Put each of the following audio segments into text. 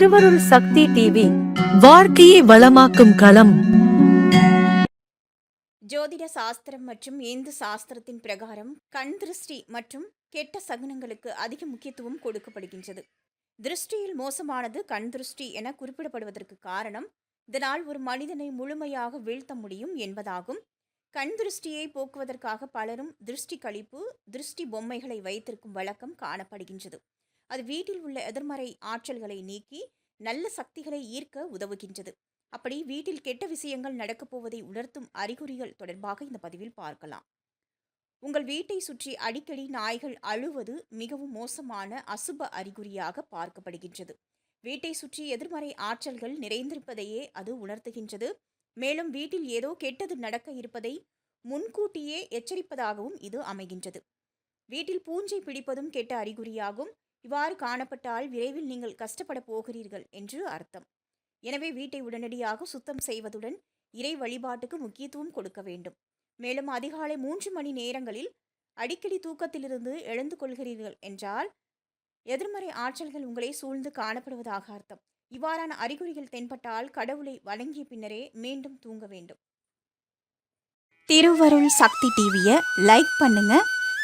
திருவருள் சக்தி டிவி வாழ்க்கையை வளமாக்கும் களம். ஜோதிட சாஸ்திரம் மற்றும் இந்து சாஸ்திரத்தின் பிரகாரம் கண் திருஷ்டி மற்றும் கெட்ட சகுனங்களுக்கு அதிக முக்கியத்துவம் கொடுக்கப்படுகின்றது. திருஷ்டியில் மோசமானது கண் திருஷ்டி என குறிப்பிடப்படுவதற்கு காரணம் இதனால் ஒரு மனிதனை முழுமையாக வீழ்த்த முடியும் என்பதாகும். கண் திருஷ்டியை போக்குவதற்காக பலரும் திருஷ்டி கழிப்பு திருஷ்டி பொம்மைகளை வைத்திருக்கும் வழக்கம் காணப்படுகின்றது. அது வீட்டில் உள்ள எதிர்மறை ஆற்றல்களை நீக்கி நல்ல சக்திகளை ஈர்க்க உதவுகின்றது. அப்படி வீட்டில் கெட்ட விஷயங்கள் நடக்கப் போவதை உணர்த்தும் அறிகுறிகள் தொடர்பாக இந்த பதிவில் பார்க்கலாம். உங்கள் வீட்டை சுற்றி அடிக்கடி நாய்கள் அழுவது மிகவும் மோசமான அசுப அறிகுறியாக பார்க்கப்படுகின்றது. வீட்டை சுற்றி எதிர்மறை ஆற்றல்கள் நிறைந்திருப்பதையே அது உணர்த்துகின்றது. மேலும் வீட்டில் ஏதோ கெட்டது நடக்க இருப்பதை முன்கூட்டியே எச்சரிப்பதாகவும் இது அமைகின்றது. வீட்டில் பூஞ்சை பிடிப்பதும் கெட்ட அறிகுறியாகும். இவ்வாறு காணப்பட்டால் விரைவில் நீங்கள் கஷ்டப்பட போகிறீர்கள் என்று அர்த்தம். எனவே வீட்டை உடனடியாக சுத்தம் செய்வதுடன் இறை வழிபாட்டுக்கு முக்கியத்துவம் கொடுக்க வேண்டும். மேலும் அதிகாலை மூன்று மணி நேரங்களில் அடிக்கடி தூக்கத்திலிருந்து எழுந்து கொள்கிறீர்கள் என்றால் எதிர்மறை ஆற்றல்கள் உங்களை சூழ்ந்து காணப்படுவதாக அர்த்தம். இவ்வாறான அறிகுறிகள் தென்பட்டால் கடவுளை வணங்கிய பின்னரே மீண்டும் தூங்க வேண்டும். திருவருள் சக்தி டிவியை லைக் பண்ணுங்க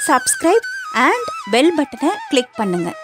சப்ஸ்கிரைப் அண்ட் பெல் பட்டனை கிளிக் பண்ணுங்கள்